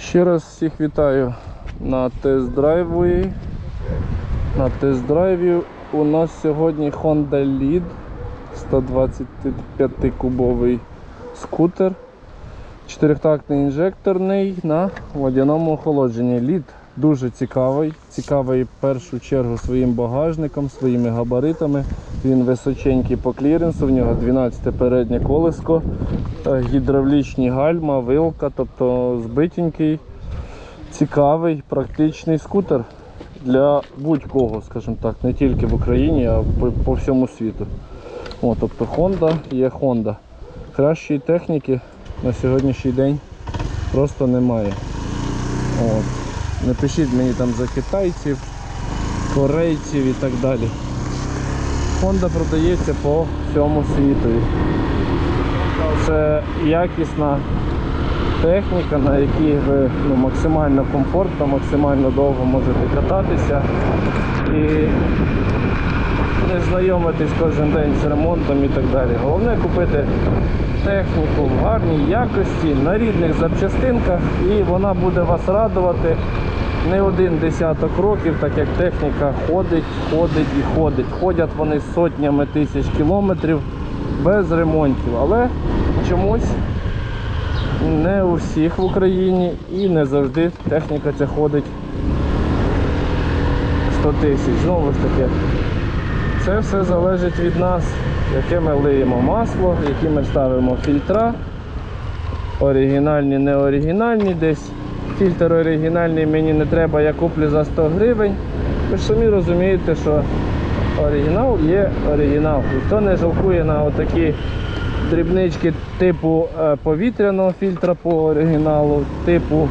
Ще раз всіх вітаю на тест-драйві. На тест-драйві у нас сьогодні Honda Lead 125-кубовий скутер. Чотирьохтактний інжекторний на водяному охолодженні. Лід дуже цікавий. Цікавий в першу чергу своїм багажником, своїми габаритами. Він височенький по кліренсу, в нього 12 переднє колеско, е, гідравлічні гальма, вилка, тобто збитенький, цікавий, практичний скутер для будь-кого, скажімо так, не тільки в Україні, а по, по всьому світу. О, тобто Honda є Honda. Кращої техніки на сьогоднішній день просто немає. От. Не пишіть мені там за китайців, корейців і так далі. Honda продається по всьому світу. Це якісна техніка, на якій ви ну, максимально комфортно, максимально довго можете кататися і не знайомитись кожен день з ремонтом і так далі. Головне купити техніку в гарній якості, на рідних запчастинках, і вона буде вас радувати не один десяток років, так як техніка ходить, ходить і ходить. Ходять вони сотнями тисяч кілометрів без ремонтів, але чомусь не у всіх в Україні і не завжди техніка ця ходить 100 тисяч. Знову ж таки, це все залежить від нас, яке ми лиємо масло, які ми ставимо фільтра. Оригінальні, не оригінальні десь. Фільтр оригінальний мені не треба, я куплю за 100 гривень. Ви ж самі розумієте, що оригінал є оригінал. Ніхто не жалкує на отакі дрібнички типу е, повітряного фільтра по оригіналу, типу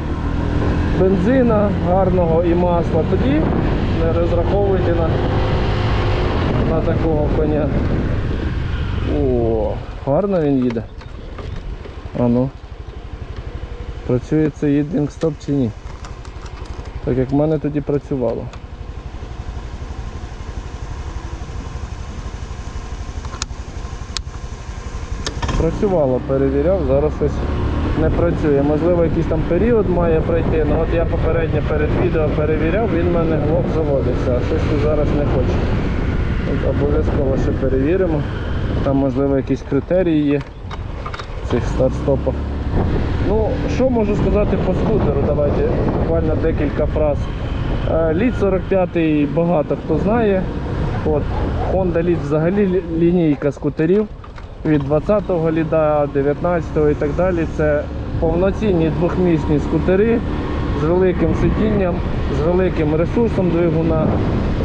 бензина гарного і масла. Тоді не розраховуйте на, на такого коня. О, гарно він їде. А ну. Працює це єдинг стоп чи ні? Так як в мене тоді працювало. Працювало, перевіряв, зараз щось не працює. Можливо, якийсь там період має пройти. Ну от я попередньо перед відео перевіряв, він в мене глок заводився, а щось зараз не хоче. Обов'язково ще перевіримо. Там можливо якісь критерії є в цих старт-стопах. Ну, що можу сказати по скутеру? Давайте буквально декілька фраз. Е, Лід 45 багато хто знає. От, Honda Lead взагалі лінійка скутерів від 20-го ліда, 19-го і так далі. Це повноцінні двохмісні скутери з великим сидінням, з великим ресурсом двигуна,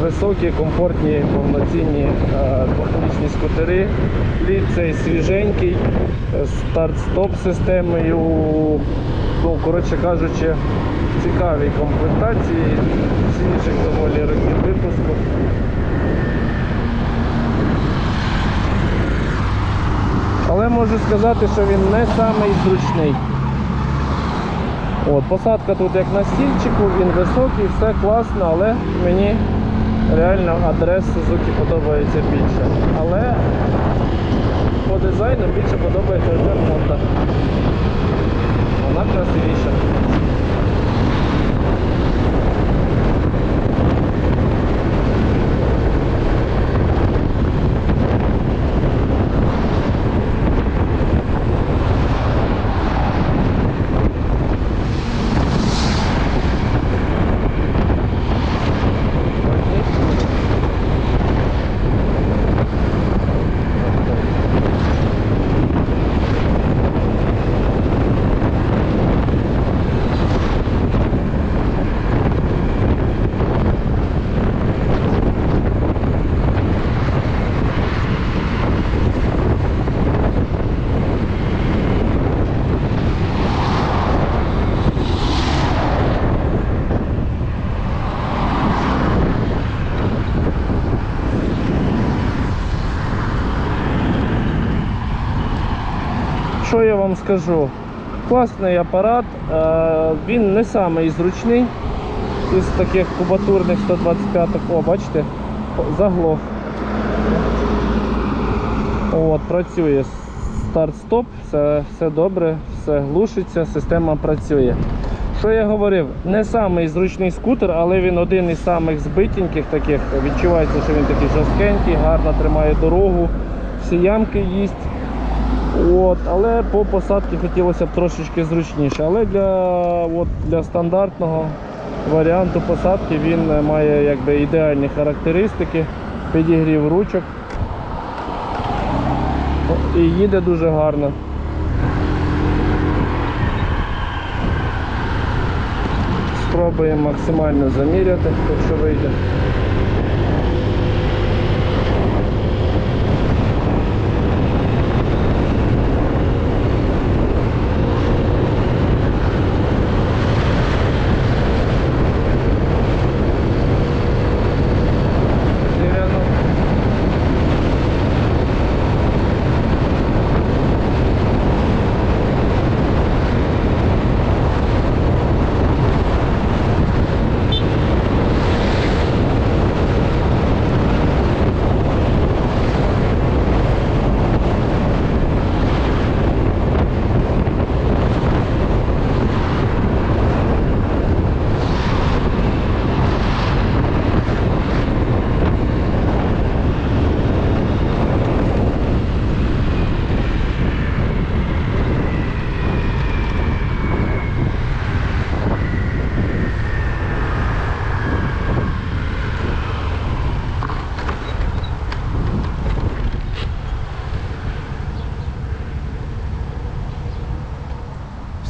високі, комфортні, повноцінні е, двохмісні скутери. Лід цей свіженький, е, старт-стоп системою. Ну, коротше кажучи, цікаві комплектації, свіжих доволі років випуску. Але можу сказати, що він не самий зручний. От, посадка тут як на стільчику, він високий, все класно, але мені реально адрес Suzuki подобається більше. Але по дизайну більше подобається ця Honda. Вона красивіша. Що я вам скажу? Класний апарат, е, він не самий зручний із таких кубатурних 125 О, бачите, заглох. От, працює старт-стоп, все, все добре, все глушиться, система працює. Що я говорив, не самий зручний скутер, але він один із самих збитеньких таких. Відчувається, що він такий жорсткенький, гарно тримає дорогу, всі ямки їсть. От, але по посадці хотілося б трошечки зручніше. Але для, от, для стандартного варіанту посадки він має якби, ідеальні характеристики, підігрів ручок і їде дуже гарно. Спробуємо максимально заміряти, якщо вийде.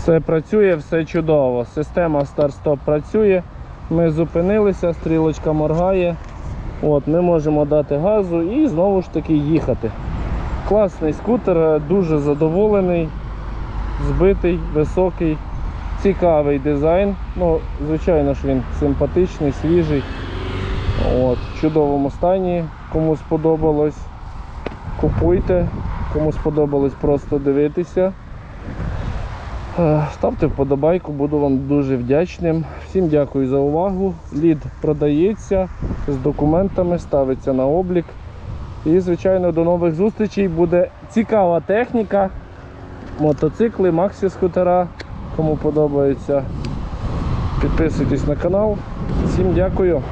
Все працює, все чудово. Система старт-стоп працює. Ми зупинилися, стрілочка моргає. От, ми можемо дати газу і знову ж таки їхати. Класний скутер, дуже задоволений, збитий, високий, цікавий дизайн. Ну, звичайно ж він симпатичний, свіжий. От, в чудовому стані. Кому сподобалось, купуйте. Кому сподобалось просто дивитися. Е, Ставте вподобайку, буду вам дуже вдячним. Всім дякую за увагу. Лід продається з документами, ставиться на облік. І, звичайно, до нових зустрічей. Буде цікава техніка. Мотоцикли, максі-скутера. Кому подобається, підписуйтесь на канал. Всім дякую.